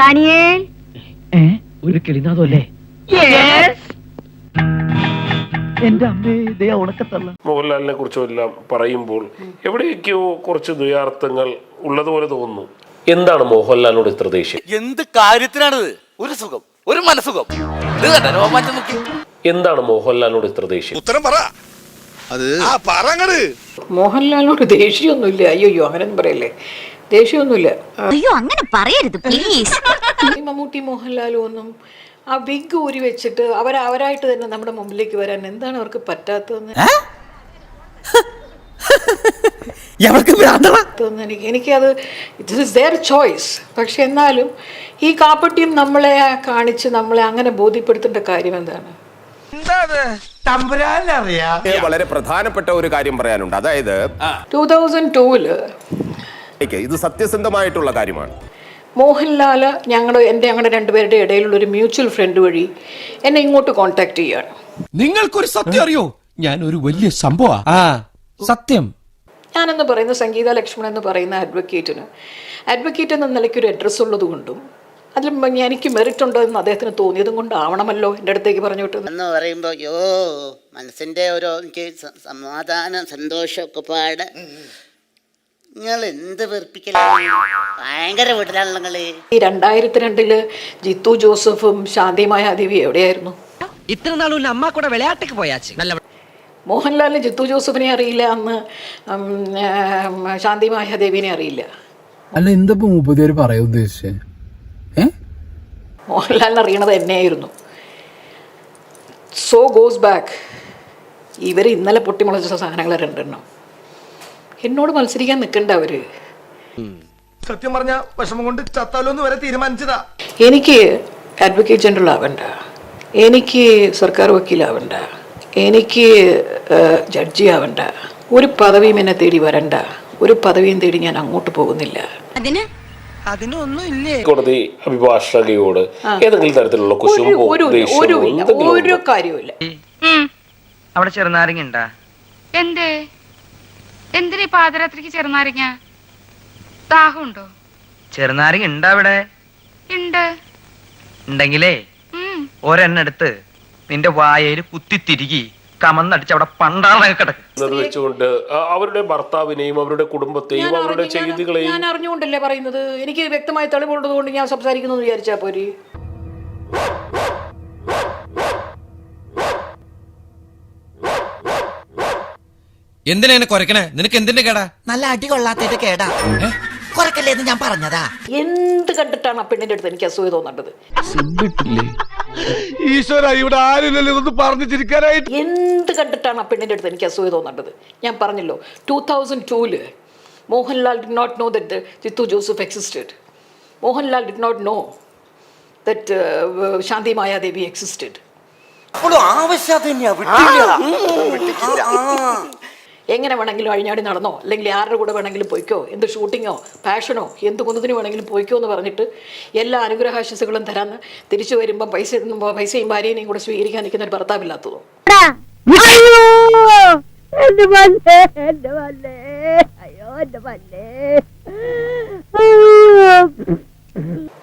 Daniel. ഒരു കിളിനാഥല്ലേ എന്റെ അമ്മേ ഇതേ ഉണക്കത്തള്ള. മോഹൻലാലിനെ കുറിച്ചും എല്ലാം പറയുമ്പോൾ എവിടെയൊക്കെയോ കുറച്ച് ദ്വയാർത്ഥങ്ങൾ ഉള്ളതുപോലെ തോന്നുന്നു. എന്താണ് മോഹൻലാലിനോട് ഇത്ര ദേഷ്യം? എന്ത് കാര്യത്തിനാണിത്? ഒരു സുഖം ഒരു മനസുഖം ഇത് കണ്ടോ? നോക്കി. എന്താണ് മോഹൻലാലിനോട് ഇത്ര ദേഷ്യം? ഉത്തരം പറ. അത് ആ പറങ്ങട് മോഹൻലാലിനോട് ദേഷ്യമൊന്നുമില്ല. അയ്യോ യോഹനൻ പറയല്ലേ? ദേഷ്യമൊന്നുമില്ല അയ്യോ അങ്ങനെ പറയരുത് പ്ലീസ് ഈ മമ്മൂട്ടി മോഹൻലാലും ഒന്നും ആ വിഗ് ഊരി വെച്ചിട്ട് അവർ അവരായിട്ട് തന്നെ നമ്മുടെ മുമ്പിലേക്ക് വരാൻ എന്താണ് അവർക്ക് പറ്റാത്തതെന്ന്? തോന്നുന്നു എനിക്ക് എനിക്കത് ഇറ്റ് ഇസ് ദെയർ ചോയ്സ് പക്ഷെ എന്നാലും ഈ കാപ്പട്ടിയും നമ്മളെ കാണിച്ച് നമ്മളെ അങ്ങനെ ബോധ്യപ്പെടുത്തേണ്ട കാര്യം എന്താണ്? വളരെ പ്രധാനപ്പെട്ട ഒരു കാര്യം പറയാനുണ്ട്. അതായത് ടൂ തൗസൻഡ് ടൂവിൽ ഇത് സത്യസന്ധമായിട്ടുള്ള കാര്യമാണ്. മോഹൻലാൽ ഞങ്ങളുടെ എന്റെ ഞങ്ങളുടെ രണ്ടുപേരുടെ ഇടയിലുള്ള ഒരു മ്യൂച്വൽ ഫ്രണ്ട് വഴി എന്നെ ഇങ്ങോട്ട് കോൺടാക്ട് ചെയ്യാണ് നിങ്ങൾക്കൊരു സത്യം അറിയോ? ഞാൻ ഒരു വലിയ സംഭവം. ആ സത്യം. ഞാനെന്ന് പറയുന്ന സംഗീത ലക്ഷ്മൺ എന്ന് പറയുന്ന അഡ്വക്കേറ്റിന്. അഡ്വക്കേറ്റ് എന്ന നിലയ്ക്ക് ഒരു അഡ്രസ്സ് ഉള്ളത് കൊണ്ടും അതിൽ എനിക്ക് മെറിറ്റ് ഉണ്ടോ എന്ന് അദ്ദേഹത്തിന് തോന്നിയതും കൊണ്ടാവണമല്ലോ എന്റെ അടുത്തേക്ക് പറഞ്ഞു വിട്ടു എന്ന് പറയുമ്പോൾ യോ മനസ്സിന്റെ ഒരു എനിക്ക് സമാധാനം സന്തോഷമൊക്കെ പാട്. നിങ്ങൾ എന്ത് വെറുപ്പിക്കലാണ്? ഭയങ്കര വീട്ടിലാണല്ലോ നിങ്ങൾ. ഈ രണ്ടായിരത്തി രണ്ടിൽ ജിത്തു ജോസഫും ശാന്തിമായ ദേവി എവിടെയായിരുന്നു? ഇത്ര നാളും അമ്മ കൂടെ വിളയാട്ടക്ക് പോയാച്ച്. നല്ല മോഹൻലാലിന് ജിത്തു ജോസഫിനെ അറിയില്ല അന്ന് ഉം, ഏം, ശാന്തി മായാദേവിനെ അറിയില്ല. അല്ല എന്താ മുപ്പത്തിയാര് പറയാ ഉദ്ദേശിച്ചേ? ഏ? മോഹൻലാലിന് അറിയണത് എന്നെയായിരുന്നു. സോ ഗോസ് ബാക്ക് ഇവർ ഇന്നലെ പൊട്ടിമുളച്ച സാധനങ്ങൾ രണ്ടെണ്ണം. എന്നോട് മത്സരിക്കാൻ നിൽക്കണ്ട അവർ. സത്യം പറഞ്ഞ വിഷമം കൊണ്ട് ചത്താലോന്ന് വരെ തീരുമാനിച്ചതാ. എനിക്ക് അഡ്വക്കേറ്റ് ജനറൽ ആവണ്ട. എനിക്ക് സർക്കാർ വക്കീലാവണ്ട. എനിക്ക് ജഡ്ജി ആവണ്ട. ഒരു പദവിയും എന്നെ തേടി വരണ്ട. ഒരു പദവിയും തേടി ഞാൻ അങ്ങോട്ട് പോകുന്നില്ല. അതിന്? കോടതി അഭിഭാഷകയോട് ഏതെങ്കിലും തരത്തിലുള്ള ഒരു? അവിടെ ചെറുനാരങ്ങ ഉണ്ടാ? എന്തേ? പാതിരാത്രിക്ക് ചെറുനാരങ്ങ. ദാഹമുണ്ടോ? ചെറുനാരങ്ങ ഉണ്ടാ അവിടെ ഉണ്ട് ഉണ്ടെങ്കിലേ. എടുത്ത് നിന്റെ വായയിൽ കുത്തി തിരികി കമന്നടിച്ച് അവിടെ പണ്ടാളൊക്കെ കിടക്കും. വെച്ചുകൊണ്ട് അവരുടെ ഭർത്താവിനെയും അവരുടെ കുടുംബത്തെയും അവരുടെ ചെയ്തികളെയും ഞാൻ അറിഞ്ഞുകൊണ്ടല്ലേ പറയുന്നത്? എനിക്ക് വ്യക്തമായ തെളിവുള്ളത് കൊണ്ട് ഞാൻ സംസാരിക്കുന്നു എന്ന് വിചാരിച്ചാ പോരി? എന്തിനാ എന്നെ കുരക്കണേ നിനക്ക് എന്തിന്റെ കേടാ? നല്ല അടി കൊള്ളാത്തിട്ട് കേടാ. കുറക്കല്ലേ എന്ന് ഞാൻ പറഞ്ഞതാ? എന്ത് കണ്ടിട്ടാണ് ആ പെണ്ണിന്റെ അടുത്ത് എനിക്ക് അസൂയ തോന്നേണ്ടത്? ഈശ്വര ഇവിടെ ആരില്ലല്ലോ ഇതൊന്ന് പറഞ്ഞു ചിരിക്കാനായിട്ട്. എന്ത് കണ്ടിട്ടാണ് ആ പെണ്ണിന്റെ അടുത്ത് എനിക്ക് അസൂയ തോന്നേണ്ടത്? ഞാൻ പറഞ്ഞല്ലോ two thousand tool Mohanlal did not know that Jeethu Joseph existed Mohanlal did not know that Shanthi Mayadevi existed അപ്പോഴും ആവശ്യം തന്നെയാ വിട്ടില്ല. എങ്ങനെ വേണമെങ്കിലും അഴിഞ്ഞാടി നടന്നോ? അല്ലെങ്കിൽ ആരുടെ കൂടെ വേണമെങ്കിലും പോയിക്കോ? എന്ത് ഷൂട്ടിങ്ങോ പാഷനോ എന്ത് കുന്നതിന് വേണമെങ്കിലും പോയിക്കോ എന്ന് പറഞ്ഞിട്ട് എല്ലാ അനുഗ്രഹാശിസുകളും തരാന്ന് തിരിച്ചു വരുമ്പോൾ പൈസ പൈസയും ഭാര്യനെയും കൂടെ സ്വീകരിക്കാൻ നിൽക്കുന്ന ഒരു ഭർത്താവില്ലാത്തതോ?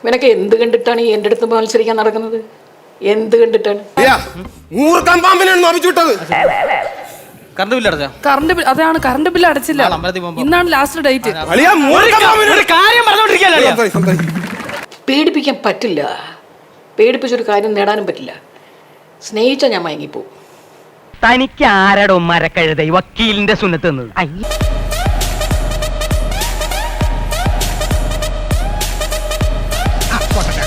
നിനക്ക് ഇവനൊക്കെ എന്ത് കണ്ടിട്ടാണ് ഈ എന്റെ അടുത്ത് മത്സരിക്കാൻ നടക്കുന്നത്? എന്ത് കണ്ടിട്ടാണ്? പാമ്പിനാണ് നോപ്പിച്ചുവിട്ടത് കറണ്ട് ബില്ല് അടച്ചാ? കറണ്ട് ബിൽ അതാണ് കറണ്ട് ബില്ല് അടച്ചില്ല. ഇന്നാണ് ലാസ്റ്റ് ഡേറ്റ് അളിയാ പേടിപ്പിക്കാൻ പറ്റില്ല. പേടിപ്പിച്ചൊരു കാര്യം നേടാനും പറ്റില്ല. സ്നേഹിച്ചാൽ ഞാൻ മയങ്ങിപ്പോവും. തനിക്ക് ആരടോ മരക്കഴുത വക്കീലിന്റെ സുന്നത്ത്